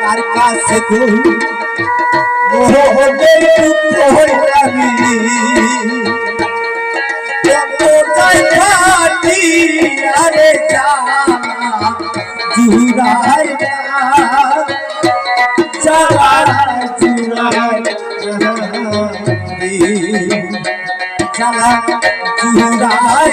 কার কাছে খাটি আরে যা জুড়াই চালা জুড়াই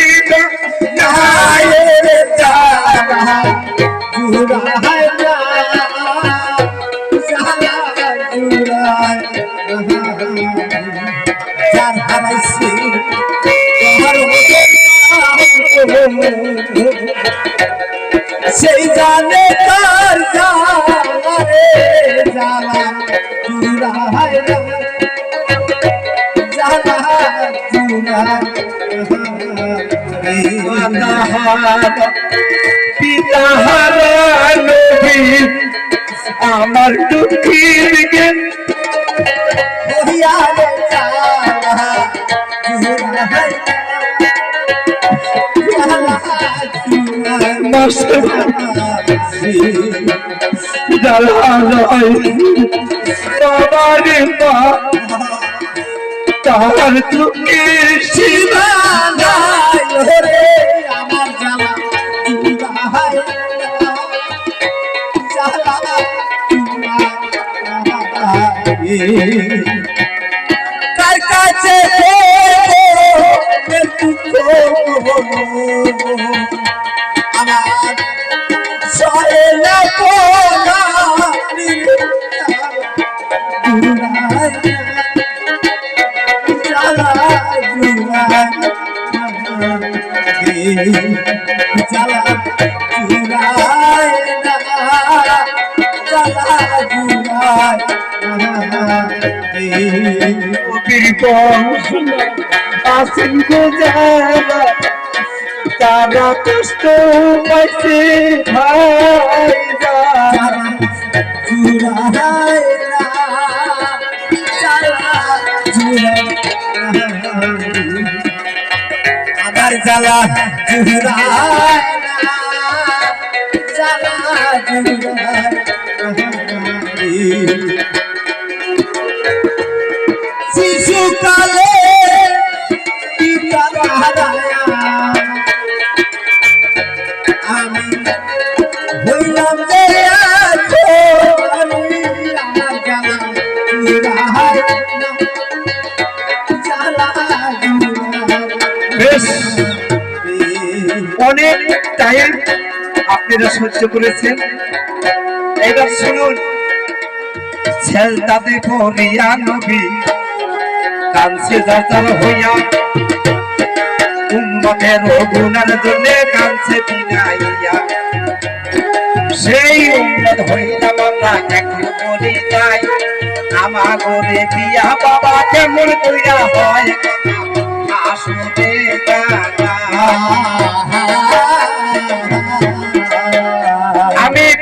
জুড়া আমার দুঃখীর জ্ঞান হইয়ারে জানা জুড়া হায় জানা জুড়া মস্ত জ্বালায় বাবারে মা তার দুঃখের সীমা কার কাছে আমার সহে না। জ্বালা জুড়ায় না জ্বালা জুড়ায় আসেন গো যারা তারা কষ্ট পাইছে ভাই জ্বালা শিশুকালে পিতা আমি হইলাম যে আছো অনেক টাইম আপনারা সহ্য করেছেন, এবার শুনুন। ছেলতাতে পড়িয়া নবী কানছে যাচার হইয়া। উম্মতের গুণার জন্য কানছে বিনাইয়া সেই উম্মত হইলাম আমরা, এখন বলি যাই আমার ঘরে বিয়া বাবা, কেমন কইরা হয় আসলে জানা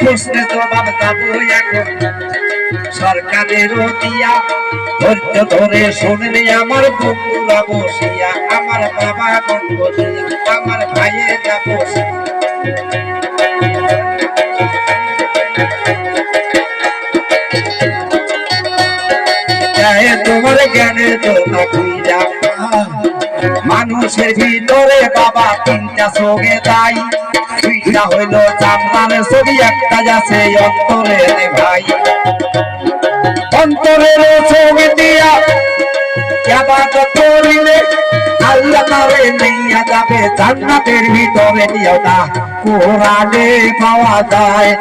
প্রশ্নে জবাব দেবো এখন। সরকারের দিয়া, ধৈর্য ধরে শুনলে আমার বন্ধুরা বসিয়া, আমার বাবা বসিয়া আমার ভাইয়েরা বসিয়া। তোমার জ্ঞানের দোলা খুইরা মানুষের ভিতরে বাবা তিনটা চোখে তাই। দুইটা হইল চান্দানের ছবি একটা যাচ্ছে অন্তরে ভাই। অন্তরের ছবি দিয়া আল্লাহ তারে নিয়ে যাবে, জান্নাতের ভিতরে নিও না কোরআনে পাওয়া যায়।